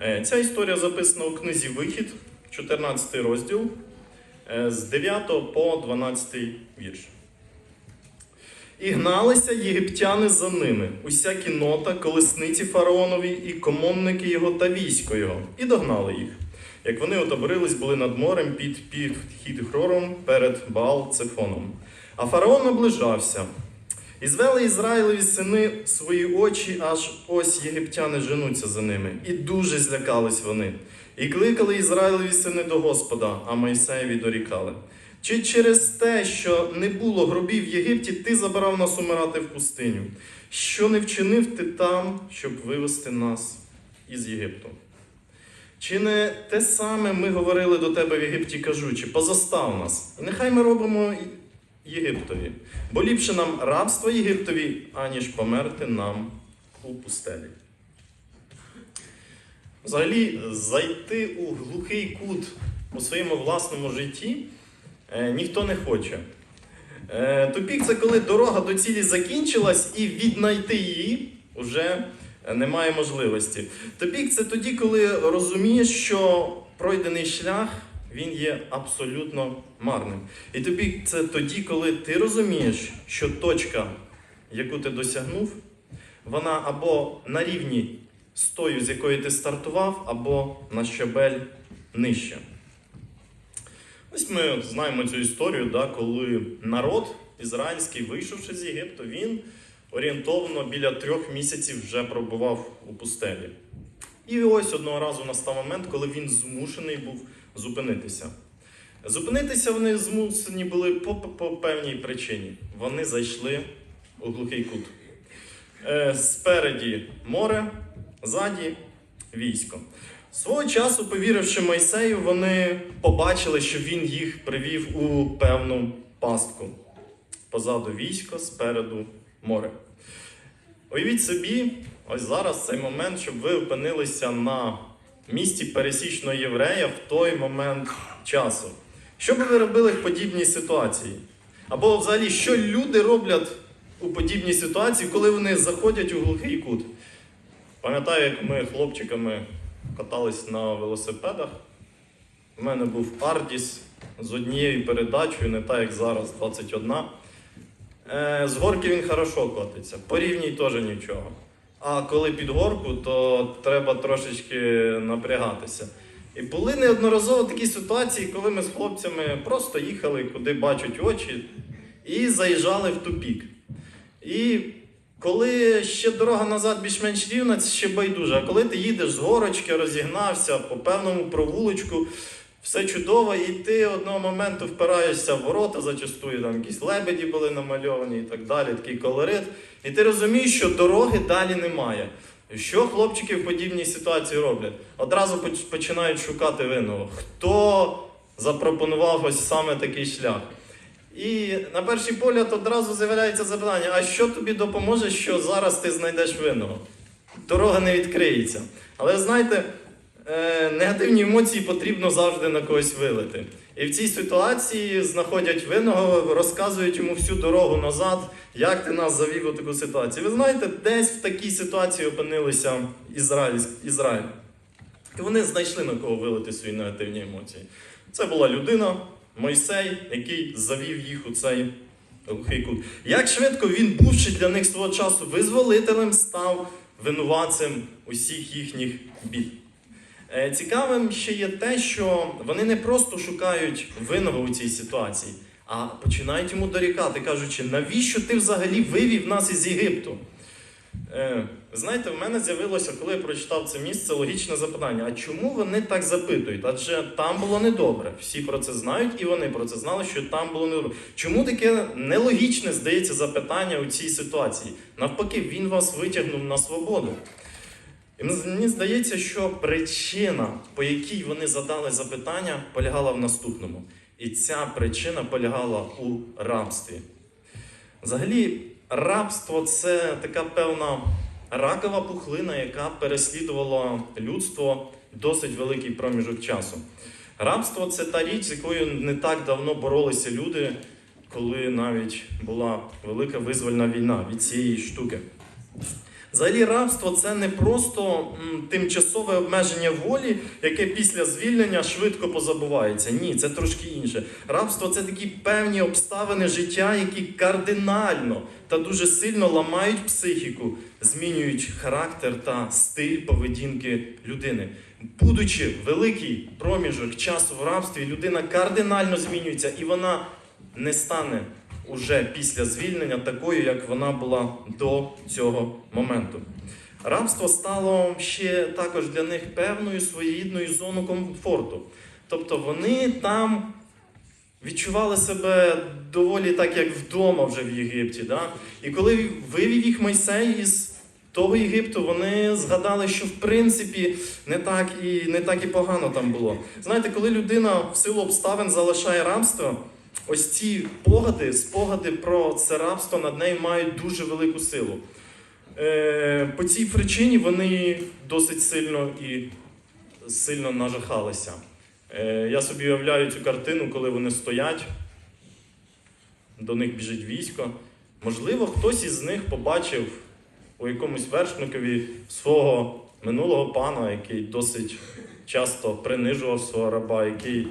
Е, Ця історія записана у книзі Вихід, 14 розділ, е, з 9 по 12 вірш. І гналися єгиптяни за ними, уся кінота, колесниці фараонові і комонники його та військо його, і догнали їх. Як вони отаборились, були над морем під підхід Хрором перед Баал Цефоном. А фараон наближався. І звели Ізраїлеві сини свої очі, аж ось єгиптяни женуться за ними. І дуже злякались вони. І кликали Ізраїлеві сини до Господа, а Мойсеєві дорікали. Чи через те, що не було гробів в Єгипті, ти забирав нас умирати в пустиню? Що не вчинив ти там, щоб вивести нас із Єгипту? Чи не те саме ми говорили до тебе в Єгипті, кажучи, позастав нас, і нехай ми робимо Єгиптові, бо ліпше нам рабство Єгиптові, аніж померти нам у пустелі. Взагалі, зайти у глухий кут у своєму власному житті е, ніхто не хоче. Е, тупік це коли дорога до цілі закінчилась і віднайти її вже немає можливості. Тупік це тоді, коли розумієш, що пройдений шлях він є абсолютно марним. І тупік це тоді, коли ти розумієш, що точка, яку ти досягнув, вона або на рівні з тою, з якої ти стартував, або на щабель нижче. Ось ми знаємо цю історію, да, коли народ ізраїльський, вийшовши з Єгипту, він орієнтовно біля трьох місяців вже пробував у пустелі. І ось одного разу настав момент, коли він змушений був зупинитися. Зупинитися вони змушені були по, по певній причині. Вони зайшли у глухий кут. Е, спереді море, ззаді військо. Свого часу, повіривши Мойсею, вони побачили, що він їх привів у певну пастку. Позаду військо, спереду море. Уявіть собі, ось зараз цей момент, щоб ви опинилися на місці пересічного єврея в той момент часу. Що би ви робили в подібній ситуації? Або взагалі, що люди роблять у подібній ситуації, коли вони заходять у глухий кут? Пам'ятаю, як ми хлопчиками катались на велосипедах. У мене був Ардіс з однією передачею, не так як зараз, 21. Е, з горки він хорошо котиться, по рівній теж нічого. А коли під горку, то треба трошечки напрягатися. І були неодноразово такі ситуації, коли ми з хлопцями просто їхали, куди бачать очі, і заїжджали в тупік. І коли ще дорога назад більш-менш рівна, це ще байдуже. А коли ти їдеш з горочки, розігнався по певному провулочку, все чудово, і ти одного моменту впираєшся в ворота, зачастую там якісь лебеді були намальовані і так далі, такий колорит. І ти розумієш, що дороги далі немає. Що хлопчики в подібній ситуації роблять? Одразу починають шукати винного. Хто запропонував ось саме такий шлях? І на перший погляд одразу з'являється запитання: а що тобі допоможе, що зараз ти знайдеш винного? Дорога не відкриється. Але знаєте, е, негативні емоції потрібно завжди на когось вилити. І в цій ситуації знаходять винного, розказують йому всю дорогу назад, як ти нас завів у таку ситуацію. Ви знаєте, десь в такій ситуації опинилися Ізраїль. Ізраїль. І вони знайшли на кого вилити свої негативні емоції. Це була людина, Мойсей, який завів їх у цей глухий кут. Як швидко він, бувши для них свого часу визволителем, став винуватцем усіх їхніх бід. Е, Цікавим ще є те, що вони не просто шукають винного у цій ситуації, а починають йому дорікати, кажучи, навіщо ти взагалі вивів нас із Єгипту? Е, Знаєте, в мене з'явилося, коли я прочитав це місце, логічне запитання: а чому вони так запитують? Адже там було недобре. Всі про це знають, і вони про це знали, що там було недобре. Чому таке нелогічне здається запитання у цій ситуації? Навпаки, він вас витягнув на свободу. І мені здається, що причина, по якій вони задали запитання, полягала в наступному. І ця причина полягала у рабстві. Взагалі, рабство це така певна ракова пухлина, яка переслідувала людство досить великий проміжок часу. Рабство це та річ, з якою не так давно боролися люди, коли навіть була велика визвольна війна від цієї штуки. Взагалі, рабство це не просто тимчасове обмеження волі, яке після звільнення швидко позабувається. Ні, це трошки інше. Рабство це такі певні обставини життя, які кардинально та дуже сильно ламають психіку, змінюють характер та стиль поведінки людини. Будучи великий проміжок часу в рабстві, людина кардинально змінюється і вона не стане уже після звільнення такою, як вона була до цього моменту. Рабство стало ще також для них певною своєрідною зоною комфорту. Тобто вони там відчували себе доволі так, як вдома вже в Єгипті. Да? І коли вивів їх Мойсей із того Єгипту, вони згадали, що в принципі не так і не так і погано там було. Знаєте, коли людина в силу обставин залишає рабство, ось ці погади, спогади про це рабство над нею мають дуже велику силу. Е, по цій причині вони досить сильно і сильно нажахалися. Е, я собі уявляю цю картину, коли вони стоять, до них біжить військо. Можливо, хтось із них побачив у якомусь вершникові свого минулого пана, який досить часто принижував свого раба, який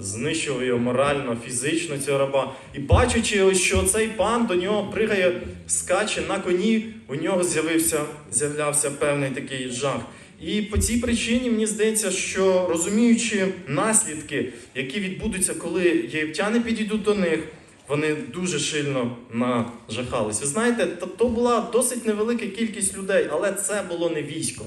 знищував його морально, фізично цього раба. І бачачи, що цей пан до нього пригає, скаче на коні, у нього з'явився, з'являвся певний такий жах. І по цій причині мені здається, що розуміючи наслідки, які відбудуться, коли єгиптяни підійдуть до них, вони дуже сильно нажахались. Ви знаєте, то була досить невелика кількість людей, але це було не військо.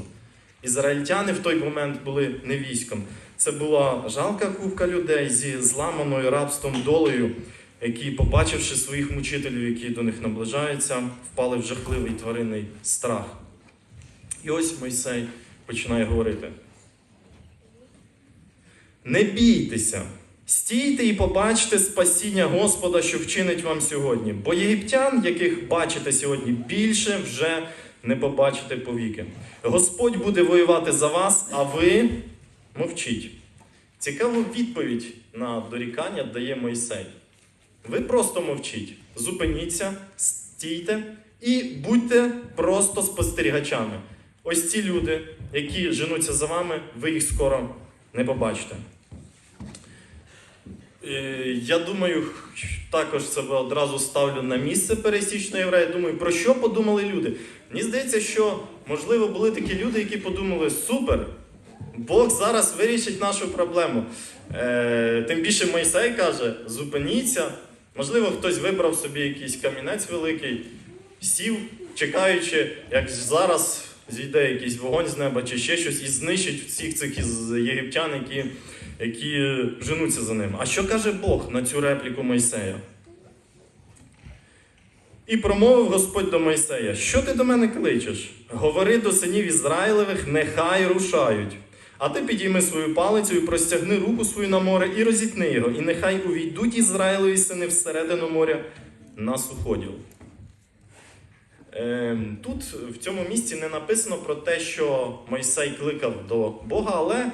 Ізраїльтяни в той момент були не військом. Це була жалка купка людей зі зламаною рабством долею, які, побачивши своїх мучителів, які до них наближаються, впали в жахливий тваринний страх. І ось Мойсей починає говорити: Не бійтеся, стійте і побачте спасіння Господа, що вчинить вам сьогодні. Бо єгиптян, яких бачите сьогодні, більше вже не побачите повіки. Господь буде воювати за вас, а ви мовчіть. Цікаву відповідь на дорікання дає Мойсей. Ви просто мовчіть, зупиніться, стійте і будьте просто спостерігачами. Ось ці люди, які женуться за вами, ви їх скоро не побачите. Е, Я думаю, також себе одразу ставлю на місце пересічного єврея. Думаю, про що подумали люди? Мені здається, що можливо були такі люди, які подумали: супер, Бог зараз вирішить нашу проблему. Е, тим більше Мойсей каже: зупиніться. Можливо, хтось вибрав собі якийсь камінець великий, сів, чекаючи, як зараз зійде якийсь вогонь з неба чи ще щось, і знищить всіх цих єгиптян, які, які женуться за ним. А що каже Бог на цю репліку Мойсея? І промовив Господь до Мойсея: Що ти до мене кличеш? Говори до синів Ізраїлевих, нехай рушають. А ти підійми свою палицю і простягни руку свою на море і розітни його, і нехай увійдуть Ізраїлеві сини всередину моря на суходіл. Ем, Тут в цьому місці не написано про те, що Мойсей кликав до Бога, але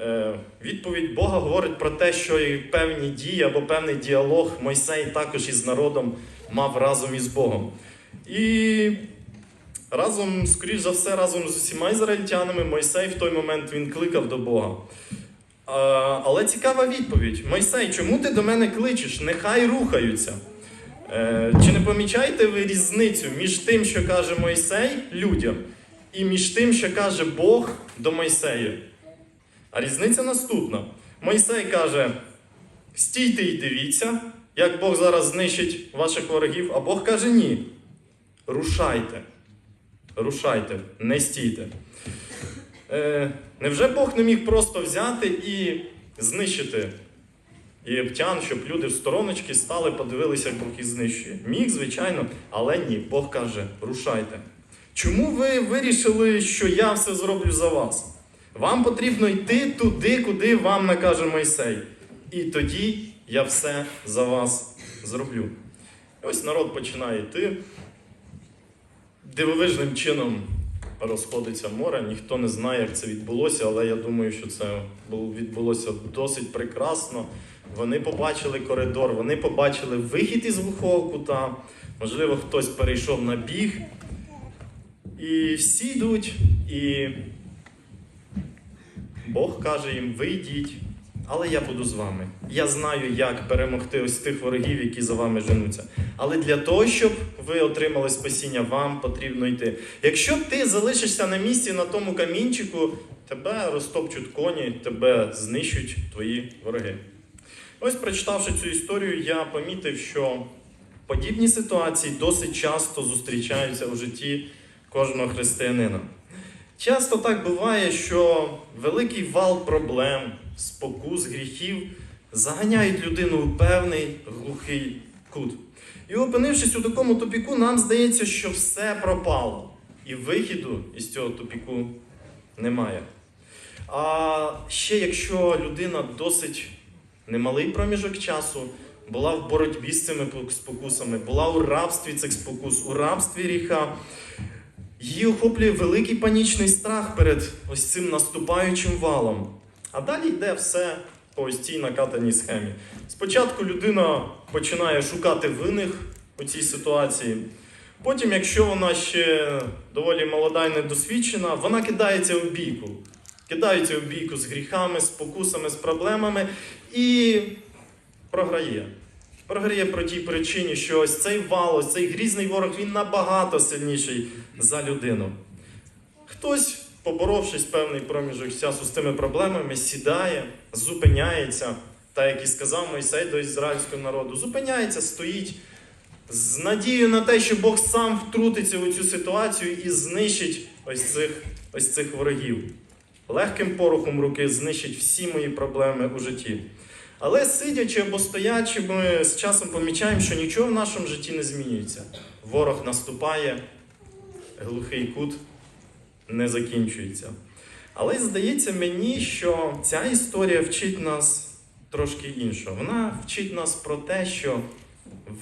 е, відповідь Бога говорить про те, що і певні дії або певний діалог Мойсей також із народом мав разом із Богом. І разом, скоріш за все, разом з усіма ізраїльтянами Мойсей в той момент він кликав до Бога. А, але цікава відповідь: Мойсей, чому ти до мене кличеш? Нехай рухаються. Е, чи не помічаєте ви різницю між тим, що каже Мойсей людям, і між тим, що каже Бог до Мойсея? А різниця наступна. Мойсей каже: стійте і дивіться, як Бог зараз знищить ваших ворогів, а Бог каже ні. Рушайте. Рушайте, не стійте. Е, невже Бог не міг просто взяти і знищити єгиптян, щоб люди в стороночки стали, подивилися, як Бог їх знищує? Міг, звичайно, але ні. Бог каже: рушайте. Чому ви вирішили, що я все зроблю за вас? Вам потрібно йти туди, куди вам накаже Мойсей. І тоді я все за вас зроблю. І Ось народ починає йти. Дивовижним чином розходиться море. Ніхто не знає, як це відбулося, але я думаю, що це відбулося досить прекрасно. Вони побачили коридор, вони побачили вихід із глухого кута. Можливо, хтось перейшов на біг. І всі йдуть, і Бог каже їм: ви йдіть, але я буду з вами. Я знаю, як перемогти ось тих ворогів, які за вами женуться. Але для того, щоб ви отримали спасіння, вам потрібно йти. Якщо ти залишишся на місці на тому камінчику, тебе розтопчуть коні, тебе знищують твої вороги. Ось, прочитавши цю історію, я помітив, що подібні ситуації досить часто зустрічаються у житті кожного християнина. Часто так буває, що великий вал проблем, спокус, гріхів заганяють людину у певний глухий кут. І опинившись у такому тупіку, нам здається, що все пропало, і вихіду із цього тупіку немає. А ще якщо людина досить немалий проміжок часу була в боротьбі з цими спокусами, була у рабстві цих спокус, у рабстві гріха, її охоплює великий панічний страх перед ось цим наступаючим валом. А далі йде все по ось цій накатаній схемі. Спочатку людина починає шукати винних у цій ситуації. Потім, якщо вона ще доволі молода і недосвідчена, вона кидається у бійку. Кидається у бійку з гріхами, з покусами, з проблемами і програє. Програє про тій причині, що ось цей вал, ось цей грізний ворог, він набагато сильніший за людину. Хтось, поборовшись певний проміжок часу з тими проблемами, сідає, зупиняється, так як і сказав Мойсей до ізраїльського народу, зупиняється, стоїть з надією на те, що Бог сам втрутиться у цю ситуацію і знищить ось цих, ось цих ворогів. Легким порохом руки знищить всі мої проблеми у житті. Але сидячи або стоячи, ми з часом помічаємо, що нічого в нашому житті не змінюється. Ворог наступає, глухий кут не закінчується. Але здається мені, що ця історія вчить нас трошки іншого. Вона вчить нас про те, що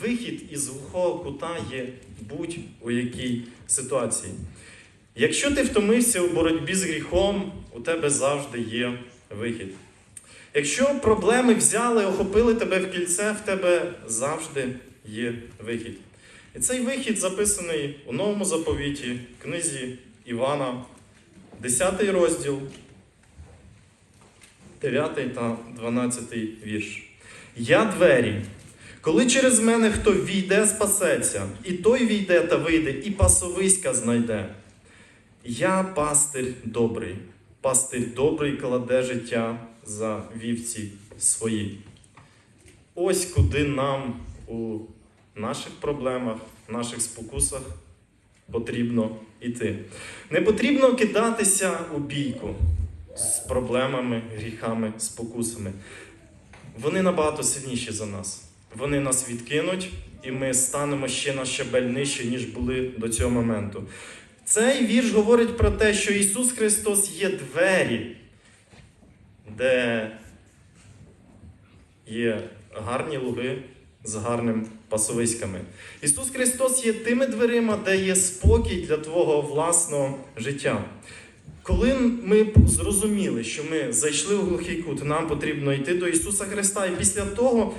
вихід із глухого кута є будь-у якій ситуації. Якщо ти втомився у боротьбі з гріхом, у тебе завжди є вихід. Якщо проблеми взяли, охопили тебе в кільце, в тебе завжди є вихід. І цей вихід записаний у новому заповіті, книзі Івана, 10 розділ, 9 та 12 вірш. Я двері. Коли через мене хто війде, спасеться, і той війде та вийде, і пасовиська знайде. Я пастир добрий, пастир добрий кладе життя за вівці свої. Ось куди нам у наших проблемах, наших спокусах потрібно йти. Не потрібно кидатися у бійку з проблемами, гріхами, спокусами. Вони набагато сильніші за нас. Вони нас відкинуть, і ми станемо ще на щабель нижче, ніж були до цього моменту. Цей вірш говорить про те, що Ісус Христос є двері, де є гарні луги з гарним пасовиськами. Ісус Христос є тими дверима, де є спокій для Твого власного життя. Коли ми зрозуміли, що ми зайшли у глухий кут, нам потрібно йти до Ісуса Христа, і після того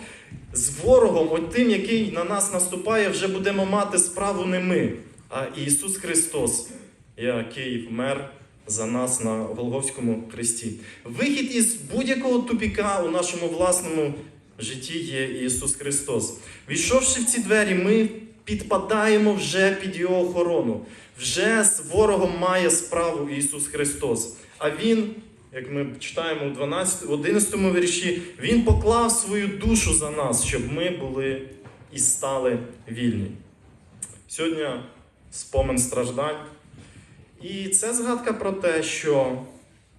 з ворогом, от тим, який на нас наступає, вже будемо мати справу не ми, а Ісус Христос, який вмер за нас на Голговському хресті. Вихід із будь-якого тупіка у нашому власному житті є Ісус Христос. Війшовши в ці двері, ми підпадаємо вже під Його охорону. Вже з ворогом має справу Ісус Христос. А Він, як ми читаємо у 12, 11 вірші, Він поклав свою душу за нас, щоб ми були і стали вільні. Сьогодні спомин страждань. І це згадка про те, що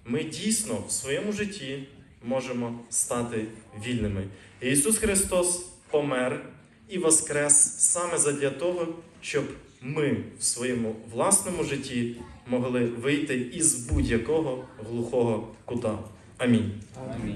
ми дійсно в своєму житті можемо стати вільними. Ісус Христос помер і воскрес саме задля того, щоб ми в своєму власному житті могли вийти із будь-якого глухого кута. Амінь.